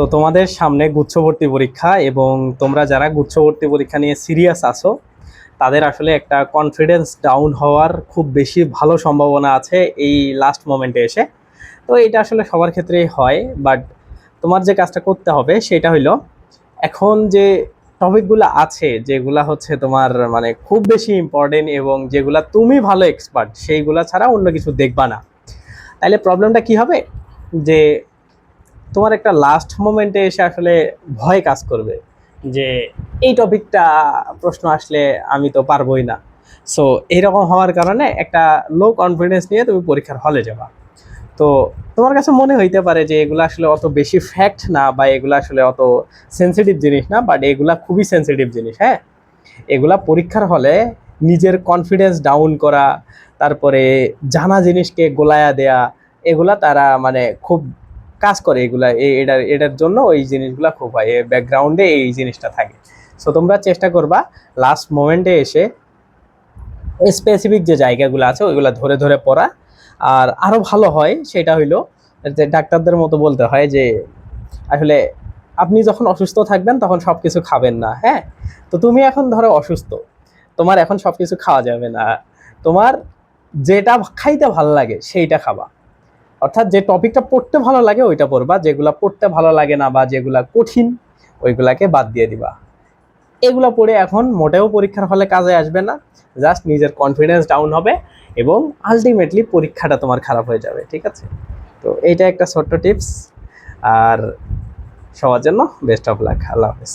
তো তোমাদের সামনে গুচ্ছভর্তি পরীক্ষা এবং তোমরা যারা গুচ্ছভর্তি পরীক্ষা নিয়ে সিরিয়াস আছো, তাদের আসলে একটা কনফিডেন্স ডাউন হওয়ার খুব বেশি ভালো সম্ভাবনা আছে এই লাস্ট মোমেন্টে এসে। তো এটা আসলে সবার ক্ষেত্রেই হয় বাট তোমার যে কাজটা করতে হবে সেটা হইল, এখন যে টপিকগুলো আছে, যেগুলা হচ্ছে তোমার মানে খুব বেশি ইম্পর্টেন্ট এবং যেগুলা তুমি ভালো এক্সপার্ট সেইগুলা ছাড়া অন্য কিছু দেখবা না। তাইলে প্রবলেমটা কি হবে? যে তোমার একটা লাস্ট মোমেন্টে এসে আসলে ভয় কাজ করবে যে, এই টপিকটা প্রশ্ন আসলে আমি তো পারবোই না। সো এইরকম হওয়ার কারণে একটা লো কনফিডেন্স নিয়ে তুমি পরীক্ষার হলে যাবা। তো, তোমার কাছে মনে হইতে পারে যে, এগুলো আসলে অত বেশি ফ্যাক্ট না বা এগুলো আসলে অত সেন্সিটিভ জিনিস না বাট এগুলা খুবই সেন্সিটিভ জিনিস হ্যাঁ? এগুলা পরীক্ষার হলে নিজের কনফিডেন্স ডাউন করা, তারপরে জানা জিনিসকে গোলায়া দেয়া, এগুলা তারা মানে খুব কাজ করে এগুলা এটার এটার জন্য ওই জিনিসগুলা খুব হয় ব্যাকগ্রাউন্ডে এই জিনিসটা থাকে। সো তোমরা চেষ্টা করবা লাস্ট মোমেন্টে এসে স্পেসিফিক যে জায়গাগুলো আছে, ওইগুলা ধরে ধরে পড়া। আর আরও ভালো হয় সেটা হইল যে ডাক্তারদের মতো বলতে হয় যে, আসলে আপনি যখন অসুস্থ থাকবেন তখন সব কিছু খাবেন না হ্যাঁ? তো তুমি এখন ধরো অসুস্থ, তোমার এখন সব কিছু খাওয়া যাবে না। তোমার যেটা খাইতে ভালো লাগে সেইটা খাবা। অর্থাৎ যে টপিকটা পড়তে ভালো লাগে ওইটা পড়বা, যেগুলা পড়তে ভালো লাগে না বা যেগুলা কঠিন, ওইগুলাকে বাদ দিয়ে দিবা। এগুলো পড়ে এখন মোটেও পরীক্ষার হলে কাজে আসবে না, জাস্ট নিজের কনফিডেন্স ডাউন হবে এবং আলটিমেটলি পরীক্ষাটা তোমার খারাপ হয়ে যাবে, ঠিক আছে? তো এইটা একটা ছোট্ট টিপস আর সবার জন্য বেস্ট অফ লাক আল্লাহ হাফেজ।